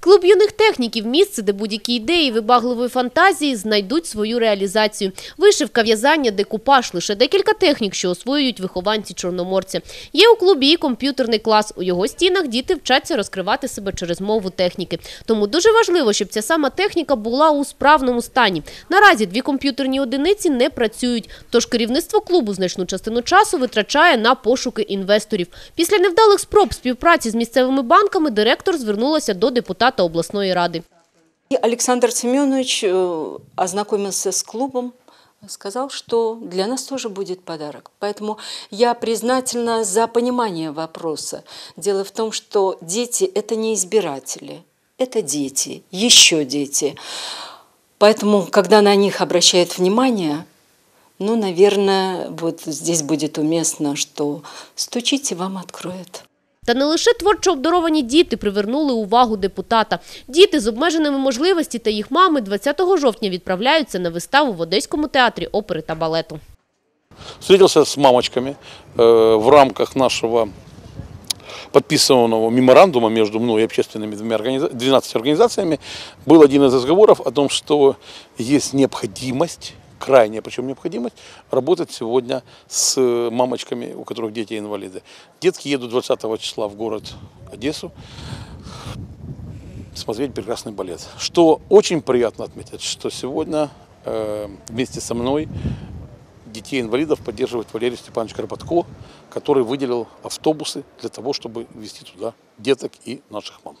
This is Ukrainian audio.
Клуб юних техніків – місце, де будь-які ідеї вибагливої фантазії знайдуть свою реалізацію. Вишивка, в'язання, декупаж – лише декілька технік, що освоюють вихованці Чорноморця. Є у клубі і комп'ютерний клас. У його стінах діти вчаться розкривати себе через мову техніки. Тому дуже важливо, щоб ця сама техніка була у справному стані. Наразі дві комп'ютерні одиниці не працюють, тож керівництво клубу значну частину часу витрачає на пошуки інвесторів. Після невдалих спроб співпраці з місцевими банками директор звернулася до депутата обласної ради. И Александр Семенович э, ознакомился с клубом, сказал, что для нас тоже будет подарок. Поэтому я признательна за понимание вопроса. Дело в том, что дети – это не избиратели, это дети, еще дети. Поэтому, когда на них обращают внимание, ну, наверное, вот здесь будет уместно, что стучите, вам откроют. Та не лише творчо обдаровані діти привернули увагу депутата. Діти з обмеженими можливості та їх мами 20 жовтня відправляються на виставу в Одеському театрі опери та балету. Встретился с мамочками э, в рамках нашего подписанного меморандума между мной и общественными двумя организа- 12 организациями. Был один из разговоров о том, что есть необходимость, Крайняя причем необходимость, работать сегодня с э, мамочками, у которых дети инвалиды. Детки едут 20 числа в город Одессу смотреть прекрасный балет. Что очень приятно отметить, что сегодня э, вместе со мной детей-инвалидов поддерживает Валерий Степанович Карпатко, который выделил автобусы для того, чтобы везти туда деток и наших мам.